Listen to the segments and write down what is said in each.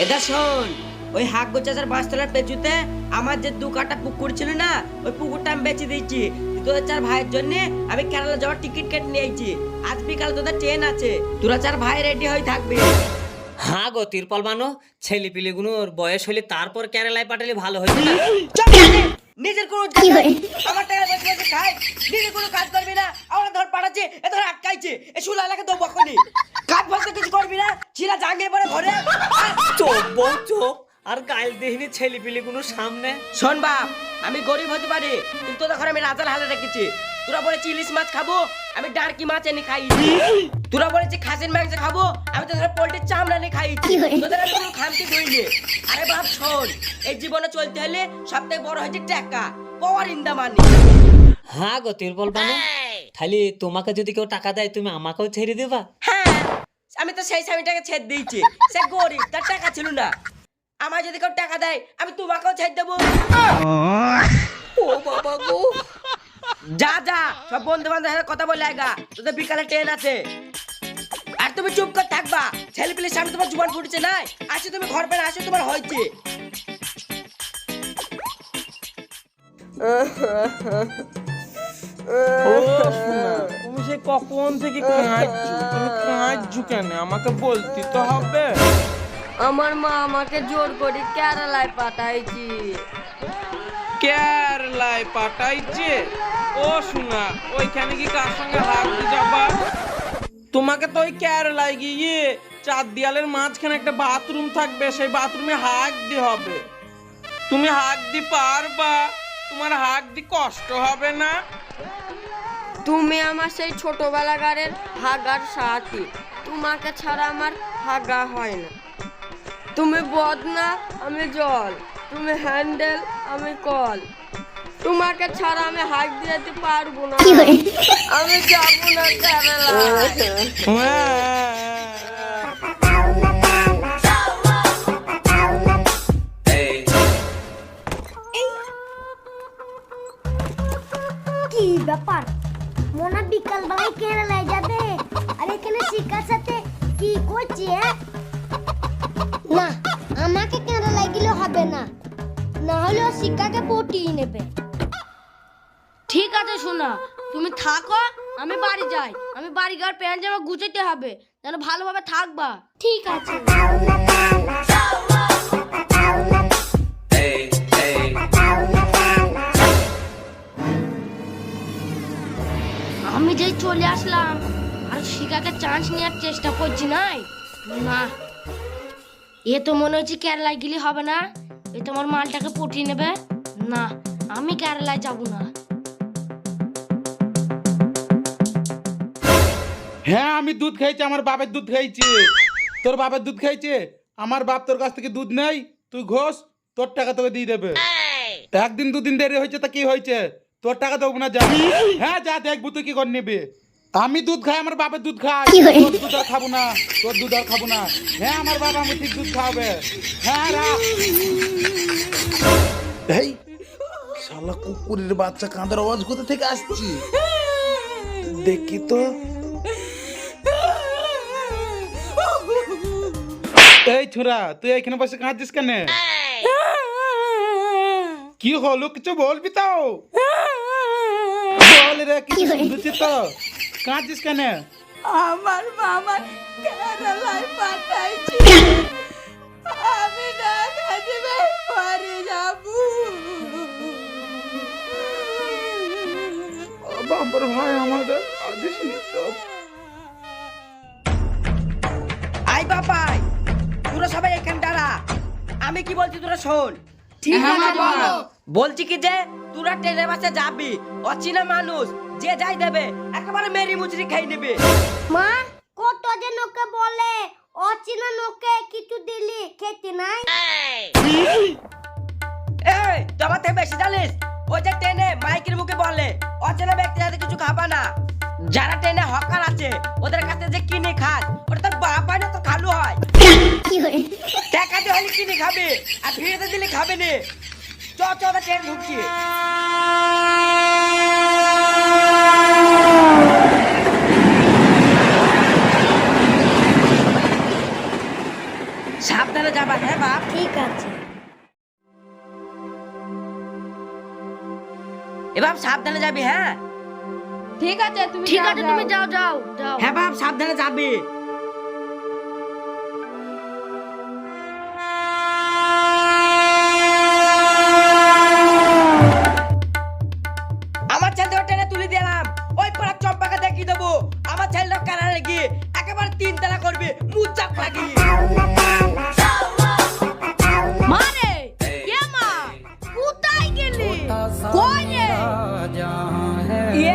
এটা শোন ওই হাক গোচাচার বাঁশতলার পেঁচুতে আমার যে দু কাটা পুকুর ছিল না ওই পুকুরটা আমি বেঁচে দিয়েছি। তোদের চার ভাইয়ের জন্য আমি কেরালা যাওয়ার টিকিট কেটে নিয়েছি আজ বিকাল তোদের ট্রেন আছে। তোরা চার ভাই রেডি হয়ে থাকবি। হ্যাঁ গো তিরপল বানো ছেলে পিলেগুলোর বয়স হলে তারপর কেরালায় পাঠালে ভালো এখানে। নিজের কোনো। আমার টাকা বেশি আছে খাই নিজের কোনো কাজ করবি না আমরা ধর পাঠাচ্ছে এ ধর আটকাইছে এ শুলা এলাকা তো বকনি কাজ বলতে কিছু করবি না ছিলা জাঙ্গে পরে ঘরে! চোখ বল চোখ আর গাইল দেখিনি ছেলে পিলেগুলোর সামনে। শোন বাপ আমি গরিব হতে পারি কিন্তু ঘরে আমি রাজার হালে রেখেছি। তোরা বলেছি ইলিশ মাছ খাব আমি ডারকি মাছ এনে খাই। তোরা বলেছি খাসির মাংস খাব আমি তোদের পোল্ট্রির চামড়া এনে খাই। তোদের আমি কোনো খামতি ধরিনি আরে বাপ শোন এই জীবনে চলতে হলে সব থেকে বড় হয়েছে টাকা পাওয়ার ইন দা মানি। হ্যাঁ গো তিরপল বানো খালি তোমাকে যদি কেউ টাকা দেয় তুমি আমাকেও ছেড়ে দেবা? হ্যাঁ আমি তো সেই স্বামীটাকে ছেড়ে দিয়েছি সে গরিব তার টাকা ছিল না। আমার যদি কেউ টাকা দেয়, আমি তোমাকেও ছাড় দেবো। ও বাবা গো। যা যা, সব বন্ধু বান্ধবের কথা বলে আগা তোদের বিকালে ট্রেন আছে। আর তুমি চুপ করে থাকবা। ছেলে সামনে তোমার জুবান নাই আসে তুমি ঘর পেয়ে আসে তোমার হয়েছে। তুমি সে কখন থেকে কাঁদছো তুমি কাঁদছো কেন? আমাকে বলতে তো হবে। আমার মা আমাকে জোর করে কেরালায় পাঠাইছি। কেরালায় পাঠাইছে? ও শোনা ওইখানে কি কার সঙ্গে হাত যাবা তোমাকে তো ওই কেরালায় গিয়ে চার দেয়ালের মাঝখানে একটা বাথরুম থাকবে সেই বাথরুমে হাঁক দি হবে। তুমি হাঁক দি পারবা? তোমার হাঁক দি কষ্ট হবে না? তুমি আমার সেই ছোটবেলাকারের হাগার সাথী। তোমাকে ছাড়া আমার হাগা হয় না। তুমি বদনা আমি জল তুমি হ্যান্ডেল আমি কল তোমাকে ছাড়া আমি হাঁক দিতে পারব না আমি যাব না কেরালা কি ব্যাপার? মোনা বিকাল বেলায় কেরালায় যাবে? আর এখানে শিকার সাথে? কি করছে হবে না। না হলে ও শিকাকে পটিয়ে নেবে। ঠিক আছে শোনা তুমি থাকো আমি বাড়ি যাই। আমি বাড়ি ঘর প্যান্ট জামা গুছাতে হবে যেন ভালোভাবে থাকবা। ঠিক আছে। আমি যেই চলে আসলাম আর শিকাকে চান্স নেওয়ার চেষ্টা করছি নাই? না এ তো মনে হচ্ছে কেরালায় গেলে হবে না। এ তোমার মালটাকে পটিয়ে নেবে? না, আমি কেরালায় যাব না। হ্যাঁ আমি দুধ খাইছি আমার বাপের দুধ খাইছি তোর বাপের দুধ খাইছে আমার বাপ তোর কাছ থেকে দুধ নেই, তুই ঘোষ, তোর টাকা তোকে দিয়ে দেবে। একদিন দুদিন দেরি হয়েছে, তা কি হয়েছে? তোর টাকা দেবো না, যা। হ্যাঁ যা, দেখব, তুই কি করে নিবি? আমি দুধ খাই আমার বাপের দুধ খাই তোর দুধ আর খাব না তোর দুধ আর খাব না। হ্যাঁ আমার বাবা আমি ঠিক দুধ খাওয়াবে। হ্যাঁ রাখ। এই শালা কুকুরের বাচ্চা কাঁদার আওয়াজ কোথা থেকে আসছি? দেখি তো। এই ছোরা তুই এখানে বসে কাঁদছিস কেন? কি হলো কিছু বলবি তো? বল রে কিছু শুনেছি তো। কাঁদছিস কেন? আমার মামা কেরালায় পাঠাইছি। আমি না খাইতে পারি যাব বাবার ভাই আমাদের কাঁদিস নি আই বাবাই তোরা সবাই এখানে দাঁড়া আমি কি বলছি তোরা শোন। ঠিক আছে বলো। বলছি কি যে তোরা ট্রেনের বাসে যাবি অচেনা মানুষ যে যাই দেবে একেবারে মেরি মুচরি খাই নেবে। মা কত যে নোকে বলে অচেনা নোকে কিছু দিলি খেতে নাই। এই তোমার থেকে বেশি জানিস? ওই যে ট্রেনে মাইকের মুখে বলে অচেনা ব্যক্তি যাতে কিছু খাবা না। যারা ট্রেনে হকার আছে ওদের কাছে যে কিনে খাস ওটা তোর বাপ হয় না তো খালু হয়। টাকা দিয়ে হলে কিনে খাবে আর ভিড়ে দিলে খাবে না। চ চ ট্রেন ঢুকছি সাবধানে যাবা হ্যাঁ? বাপ ঠিক আছে এবার সাবধানে যাবি হ্যাঁ ঠিক আছে তুমি ঠিক আছে তুমি যাও যাও যাও। হ্যাঁ বাপ সাবধানে যাবি। তিন তালা করবে মুচাক লাগি মারে এ মা কোথায় গেলি? রে? এ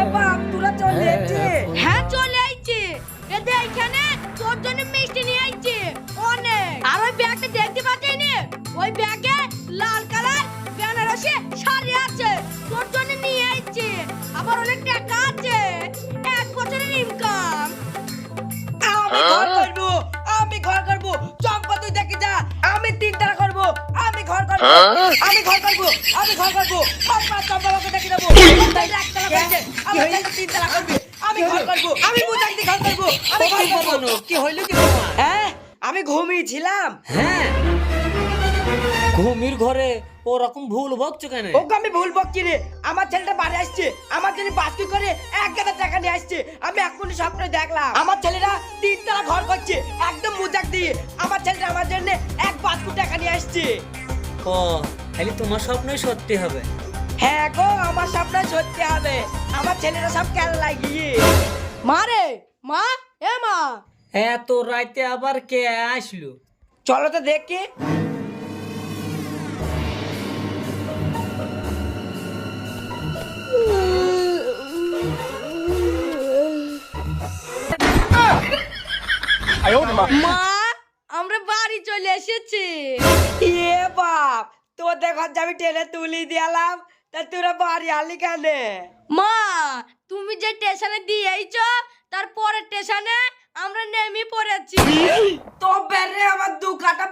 আমি ঘর করব আমি ঘর করব আমি ঘর করব চম্পা চম্পা দেবো তাই এক তালা করেছে আমার ছেলে তিন তালা করবে। আমি ঘর করব আমি মুজাক দিয়ে ঘর করব আমি ঘর তোমার কি হইল কি হ্যাঁ আমি ঘুমিয়েছিলাম। হ্যাঁ। ঘুমির ঘরে ওরকম ভুল বকছো কেন? ওকে আমি ভুল বকছি রে। আমার ছেলেটা বাড়ি আসছে। আমার জন্য বাস্কি করে এক গাদা টাকা নিয়ে আসছে। আমি এখনই স্বপ্নে দেখলাম। আমার ছেলেরা তিন তালা ঘর করছে একদম মুজাক দিয়ে। আমার ছেলেটা আমার জন্য এক বাস্কু টাকা নিয়ে আসছে। ও খালি তোমার স্বপ্নই সত্যি হবে। হ্যাঁ গো আমার স্বপ্ন সত্যি হবে। আমার ছেলেরা সব কেন লাগিয়ে মারে মা এ মা। এত রাইতে আবার কে আসলো? চলো তো দেখি। মা তোর দেখো আমি টেনে তুলি দিয়ালাম তা তোরা বাড়ি আলি কেন? মা তুমি যে স্টেশনে দিয়েছ তারপরে স্টেশনে আমরা নেমে পড়েছি। তো বেরে আমার দু কাটা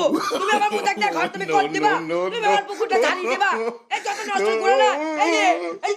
কি তুমি আমার মুখ ঘর তুমি কর দিবা তুমি আমার পুকুরটা জানি দিবা এই যত নষ্ট করে না এই যে, এই